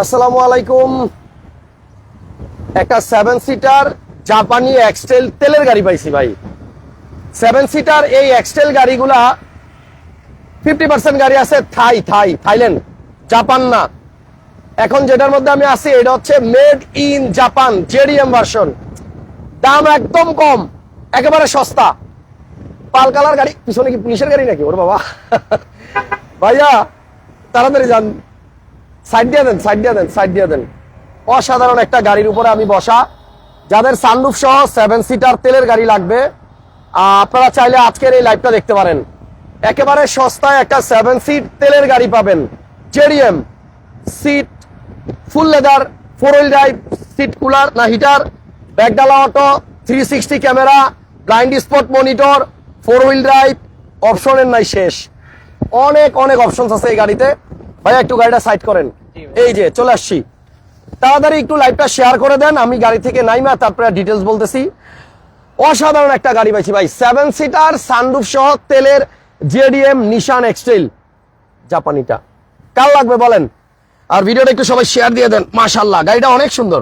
আসসালামু আলাইকুম। একটা সেভেন সিটার জাপানি এক্সটেল তেলের গাড়ি পাইছি ভাই। সেভেন সিটার এই এক্সটেল গাড়িগুলা ফিফটি পার্সেন্ট গাড়ি আছে থাই থাই, থাইল্যান্ড, জাপান না। এখন যেটার মধ্যে আমি আছি, এটা হচ্ছে made in Japan JDM version দাম একদম কম, একেবারে সস্তা। পাল কালার গাড়ি, পিছনে কি পুলিশের গাড়ি নাকি? ওর বাবা। ভাইয়া, তাড়াতাড়ি যান। সাইড দিয়ে দেন, সাইড দিয়ে দেন, সাইড দিয়ে দেন। অসাধারণ একটা গাড়ির উপরে আমি বসা। যাদের সানরুফ সহ সেভেন সিটার তেলের গাড়ি লাগবে আপনারা চাইলে আজকের এই লাইভটা দেখতে পারেন। একেবারে সস্তায় একটা সেভেন সিট তেলের গাড়ি পাবেন। JDM seat full leather four wheel drive seat cooler না heater ব্যাকডালা auto three sixty camera blind spot monitor four wheel drive অপশনের নাই শেষ। অনেক অনেক অপশনস আছে এই গাড়িতে। ভাইয়া, একটু গাড়িটা সাইড করেন। এই যে চলে আসছি। তাড়াতাড়ি একটু লাইভটা শেয়ার করে দেন আমি গাড়ি থেকে নাইমা তারপরে ডিটেলস বলতেছি। অসাধারণ একটা গাড়ি পাইছি ভাই সেভেন সিটার সানরুফ সহ তেলের জেডিএম নিশান এক্সটেল জাপানিটা। কার লাগবে বলেন? আর ভিডিওটা একটু সবাই শেয়ার দিয়ে দেন। মাশাল্লাহ গাড়িটা অনেক সুন্দর।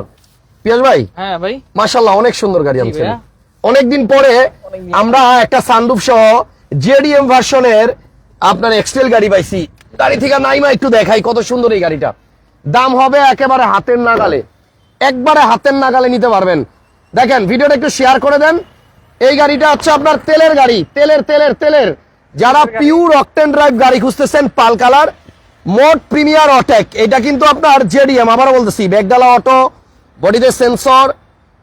পিয়াস ভাই? হ্যাঁ ভাই। মাশাল্লাহ অনেক সুন্দর গাড়ি আনছেন। অনেকদিন পরে আমরা একটা সানরুফ সহ জেডিএম ভার্সনের আপনার এক্সটেল গাড়ি পাইছি। গাড়ি থেকে নাইমা একটু দেখাই কত সুন্দর এই গাড়িটা। দাম হবে একেবারে হাতের নাগালে। একবারে হাতের নাগালে নিতে পারবেন। দেখেন ভিডিওটা একটু শেয়ার করে দেন। এই গাড়িটা হচ্ছে আপনার তেলের গাড়ি। তেলের তেলের তেলের। যারা পিওর অকটেন ড্রাইভ গাড়ি খুঁজতেছেন পাল কালার মোট প্রিমিয়ার অটেক। এটা কিন্তু আপনার জেডিএম আবার বলতেছি ব্যাগডালা অটো বডিতে সেন্সর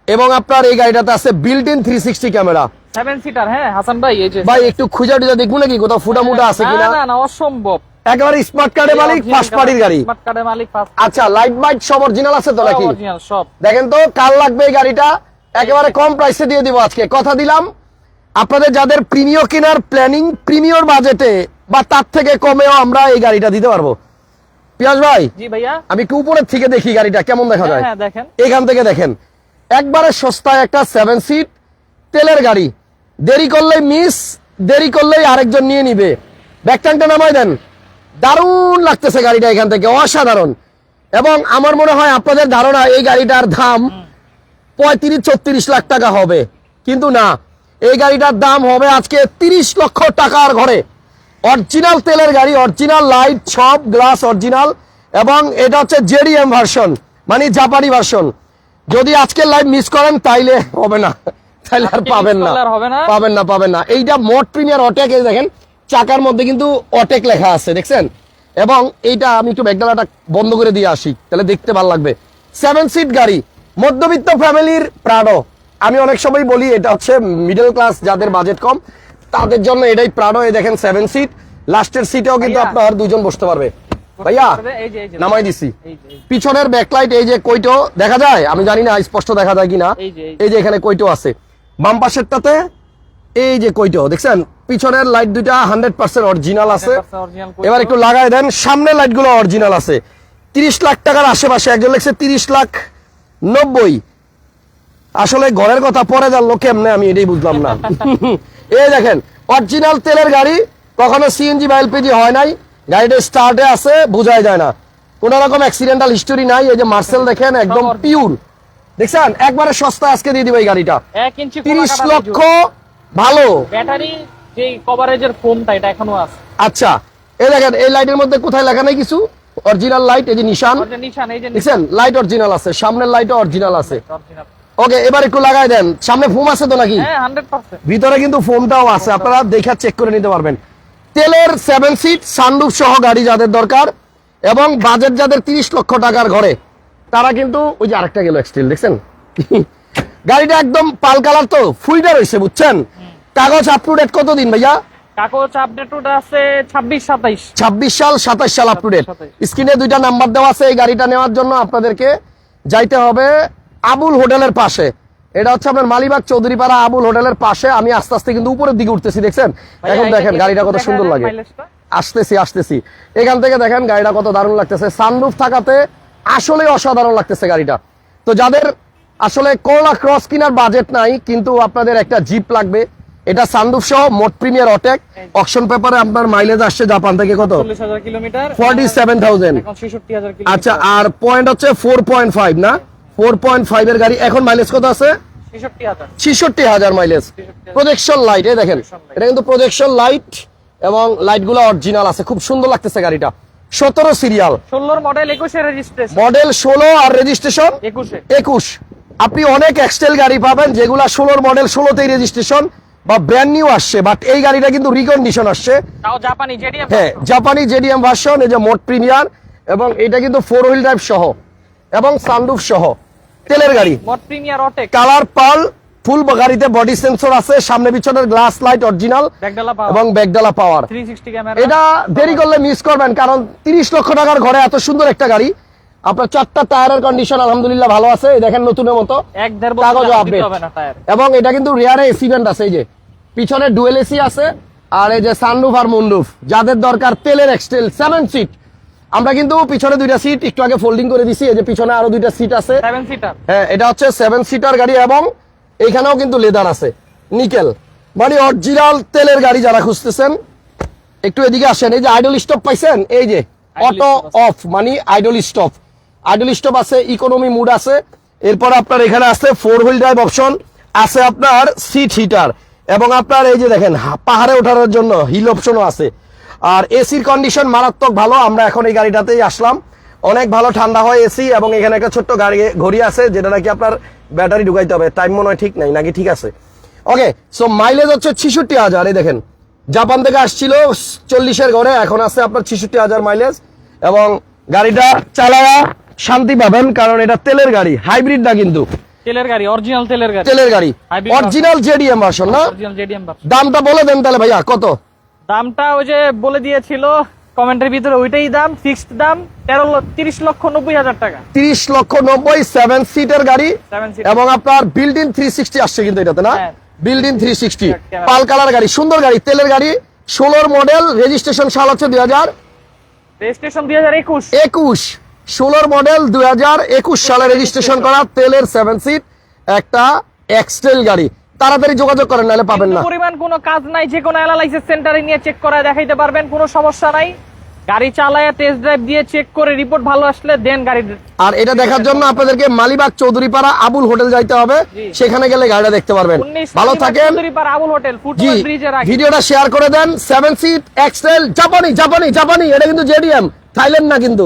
এবং আপনার এই গাড়িটাতে আছে built in three sixty camera seven seater হ্যাঁ হাসান ভাই এই যে। ভাই একটু খুঁজা টুজা দেখব নাকি কোথাও ফুটা মুটা আছে কিনা? না না অসম্ভব। একেবারে স্মার্ট কার্ডের মালিক ফার্স্ট পার্টির গাড়ি। স্মার্ট কার্ডের মালিক ফার্স্ট আচ্ছা লাইট বাইট সব অরিজিনাল আছে তো নাকি? অরিজিনাল সব। দেখেন তো কার লাগবে এই গাড়িটা? একেবারে কম প্রাইসে দিয়ে দিব আজকে। কথা দিলাম আপনাদের যাদের প্রিমিয় কেনার প্ল্যানিং প্রিমিয়র বাজেটে বা তার থেকে কমেও আমরা এই গাড়িটা দিতে পারব। পিয়াস ভাই জি ভাইয়া। আমি একটু উপরের থেকে দেখি গাড়িটা কেমন দেখা হ্যাঁ যায়? হ্যাঁ দেখেন। এখান থেকে দেখেন একবারে সস্তায় একটা সেভেন সিট তেলের গাড়ি। দেরি করলেই মিস দেরি করলেই আরেকজন নিয়ে নিবে। ব্যাকট্যাংটা নামাই দেন। দারুণ লাগতেছে গাড়িটা এখান থেকে অসাধারণ। এবং আমার মনে হয় আপনাদের ধারণা এই গাড়িটার দাম পঁয়ত্রিশ ছত্রিশ লাখ টাকা হবে। কিন্তু না এই গাড়িটার দাম হবে আজকে তিরিশ লক্ষ টাকার ঘরে। অরিজিনাল তেলের গাড়ি অরিজিনাল লাইট সব গ্লাস অরিজিনাল এবং এটা হচ্ছে জেডিএম ভার্সন মানে জাপানি ভার্সন। যদি আজকের লাইভ মিস করেন তাইলে হবে না। তাইলে আর পাবেন না। পাবেন না পাবেন না। এইটা মোট প্রিমিয়ার অটেক দেখেন। চাকার মধ্যে কিন্তু অটেক লেখা আছে দেখছেন? এবং এইটা আমি একটু ব্যাগডালাটা বন্ধ করে দিয়ে আসি তাহলে দেখতে ভালো লাগবে। সেভেন সিট গাড়ি মধ্যবিত্ত ফ্যামিলির প্রাডো আমি অনেক সময় বলি এটা হচ্ছে মিডল ক্লাস যাদের বাজেট কম তাদের জন্য এটাই প্রাডো এই দেখেন সেভেন সিট লাস্টের সিটেও কিন্তু আপনার দুজন বসতে পারবে। ভাইয়া নামাই দিছি। পিছনের ব্যাকলাইট এই যে কইটো দেখা যায়? আমি জানি না স্পষ্ট দেখা যায় কিনা। এই যে, এই যে এখানে কইটো আছে। বাম পাশেরটাতে এই যে কইটো দেখছেন? পিছনের লাইট দুইটা হান্ড্রেড পার্সেন্ট অরিজিনাল আছে। 100% original কইটো। এবার একটু লাগাই দেন সামনের লাইটগুলো অরিজিনাল আছে। তিরিশ লাখ টাকার আশেপাশে একজন লিখছে তিরিশ লাখ নব্বই। আসলে ঘরের কথা পরে জানলো কেমনে আমি এটাই বুঝলাম না। এই দেখেন অরিজিনাল তেলের গাড়ি কখনো সিএনজি বা এলপিজি হয় নাই। গাড়িটা স্টার্টে আছে বোঝাই যায় না। কোন রকম অ্যাক্সিডেন্টাল হিস্টোরি নাই এই যে মার্সেল দেখেন একদম। পিওর দেখছেন? একবারে সস্তা আজকে দিয়ে দিবে এই গাড়িটা। তিরিশ লক্ষ ভালো? ব্যাটারি যে কভারেজের ফোনটা এটা এখনও আছে। আচ্ছা এই দেখেন এই লাইটের মধ্যে কোথায় লেখা নাই কিছু? অরিজিনাল লাইট এই যে নিশান। নিশান এই যে দেখছেন? লাইট অরিজিনাল আছে সামনের লাইটও অরিজিনাল আছে। ওকে এবার একটু লাগাই দেন। সামনে ফোম আছে তো নাকি? হ্যাঁ ভিতরে কিন্তু ফোমটাও আছে আপনারা দেখা চেক করে নিতে পারবেন। তেলের সেভেন সিট সানরুফ সহ গাড়ি যাদের দরকার এবং বাজেট যাদের তিরিশ লক্ষ টাকার ঘরে তারা কিন্তু ওই যে আরেকটা গেল এক্সটিল দেখছেন? গাড়িটা একদম পাল কালার তো ফুইটা রয়েছে বুঝছেন? কাগজ আপ টু ডেট কতদিন ভাইয়া? কাগজ আপডেট আছে ছাব্বিশ সাতাইশ। ছাব্বিশ সাল সাতাশ সাল আপ টু ডেট 27 স্ক্রিনে দুইটা নাম্বার দেওয়া আছে এই গাড়িটা নেওয়ার জন্য আপনাদেরকে যাইতে হবে আবুল হোটেলের পাশে। এটা হচ্ছে আপনার মালিবাগ চৌধুরীপাড়া আবুল হোটেলের পাশে। আমি আস্তে আস্তে কিন্তু উপরের দিকে উঠতেছি দেখছেন? এখন দেখেন গাড়িটা কত সুন্দর লাগে। আসতেছি আসতেছি। এখান থেকে দেখেন গাড়িটা কত দারুণ লাগতেছে। সানরুফ থাকাতে আসলে অসাধারণ লাগতেছে গাড়িটা। তো যাদের আসলে করলা ক্রস কিনার বাজেট নাই কিন্তু আপনাদের একটা জিপ লাগবে। এটা সানরুফ সহ মোট প্রিমিয়ার অটেক অকশন পেপারে আপনার মাইলেজ আসছে জাপান থেকে কত? ফর্টি সেভেন থাউজেন্ড আচ্ছা আর পয়েন্ট হচ্ছে ফোর পয়েন্ট ফাইভ না? ফোর পয়েন্ট ফাইভ এর গাড়ি এখন মাইলেজ কত আছে? ছেষট্টি হাজার। মাইলেজ প্রজেকশন লাইট এই দেখেন। এটা কিন্তু প্রজেকশন লাইট এবং লাইটগুলো অরিজিনাল আছে। খুব সুন্দর লাগতেছে গাড়িটা। সতেরো সিরিয়াল ষোলোর মডেল একুশে মডেল ষোলো আর রেজিস্ট্রেশন একুশে। একুশ। আপনি অনেক এক্সটেল গাড়ি পাবেন যেগুলা ষোলোর মডেল ষোলোতেই রেজিস্ট্রেশন বা ব্র্যান্ড নিউ আসছে বাট এই গাড়িটা কিন্তু রিকন্ডিশন আসছে। হ্যাঁ জাপানি জেডিএম ভার্সন এই যে মোট প্রিমিয়ার এবং এটা কিন্তু ফোর হুইল ড্রাইভ সহ এবং সানরুফ সহ তেলের গাড়ি। কালার পাল ফুল গাড়িতে বডি সেন্সর আছে সামনে পিছনের গ্লাস লাইট অরিজিনাল এবং ব্যাকডালা পাওয়ার এটা দেরি করলে মিস করবেন কারণ তিরিশ লক্ষ টাকার ঘরে এত সুন্দর একটা গাড়ি আপনার চারটা টায়ারের কন্ডিশন আলহামদুলিল্লাহ ভালো আছে। দেখেন নতুনের মতো। এক দেড় কাগজ বছর update। হবে না টায়ার। এবং এটা কিন্তু রিয়ারে এসি ভেন্ট আছে এই যে। পিছনে ডুয়েল এসি আছে আর এই যে সানরুফ আর মুন্ডুফ যাদের দরকার তেলের এক্সটেল সেভেন সিট আমরা কিন্তু পিছনে দুইটা সিট একটু আগে ফোল্ডিং করে দিছি এই যে পিছনে আরও দুইটা সিট আছে। সেভেন সিটার হ্যাঁ এটা হচ্ছে সেভেন সিটার গাড়ি এবং এখানেও কিন্তু লেদার আছে নিকেল মানে অরিজিনাল তেলের গাড়ি যারা খুঁজতেছেন একটু এদিকে আসেন। এই যে আইডল স্টপ পাইছেন? এই যে অটো অফ মানে আইডল স্টপ আইডল স্টপ আছে ইকোনমি মুড আছে। এরপর আপনার এখানে আছে ফোর হুইল ড্রাইভ অপশন আছে আপনার সিট হিটার এবং আপনার এই যে দেখেন পাহাড়ে ওঠানোর জন্য হিল অপশনও আছে। আর এসির কন্ডিশন মারাত্মক ভালো, আমরা এখন এই গাড়িটাতেই আসলাম। অনেক ভালো ঠান্ডা হয় এসি এবং এখানে একটা ছোট্ট গাড়ি, ঘড়ি আছে, যেটা নাকি আপনার ব্যাটারি ঢুকাইতে হবে। টাইম মনে হয় ঠিক নাই, নাকি ঠিক আছে? ওকে সো মাইলেজ হচ্ছে ছিষট্টি হাজার, এই দেখেন। জাপান থেকে আসছিল চল্লিশের ঘরে, এখন আছে আপনার ছিষট্টি হাজার মাইলেজ এবং গাড়িটা চালায়া শান্তি পাবেন কারণ এটা তেলের গাড়ি হাইব্রিড না কিন্তু। তেলের গাড়ি অরিজিনাল তেলের গাড়ি। তেলের গাড়ি অরিজিনাল জেডিএম ভার্সন না? অরিজিনাল জেডিএম দামটা বলে দেন তাহলে ভাইয়া কত? দামটা ওই যে বলে দিয়েছিল কমেন্টের ভিতরে ওইটাই দাম ফিক্সড দাম তেরো তিরিশ লক্ষ নব্বই হাজার টাকা। তিরিশ লক্ষ নব্বই সেভেন সিটের গাড়ি এবং আপনার বিল্ড ইন থ্রি সিক্সটি আসছে কিন্তু এটাতে না। Build in three sixty. Pearl colour গাড়ি সুন্দর গাড়ি তেলের গাড়ি ষোলোর মডেল রেজিস্ট্রেশন সাল হচ্ছে দুই হাজার রেজিস্ট্রেশন দুই হাজার একুশ। একুশ। ষোলোর মডেল দুই হাজার একুশ সালে রেজিস্ট্রেশন করা তেলের সেভেন সিট একটা এক্সটেল গাড়ি। তাড়াতাড়ি যোগাযোগ করেন নাহলে পাবেন না। পরিমাণ কোনো কাজ নাই যে কোনো অ্যানালাইসিস সেন্টারে নিয়ে চেক করায় দেখাইতে পারবেন কোনো সমস্যা নাই। গাড়ি চালায় টেস্ট ড্রাইভ দিয়ে চেক করে রিপোর্ট ভালো আসলে দেন গাড়ি আর এটা দেখার জন্য আপনাদেরকে মালিবাগ চৌধুরীপাড়া আবুল হোটেল যাইতে হবে। সেখানে গেলে গাড়িটা দেখতে পারবেন। ভালো থাকেন। আবুল হোটেল ভিডিওটা শেয়ার করে দেন। সেভেন সিট এক্সেল জাপানি জাপানি জাপানি এটা কিন্তু জেডিএম থাইল্যান্ড না কিন্তু।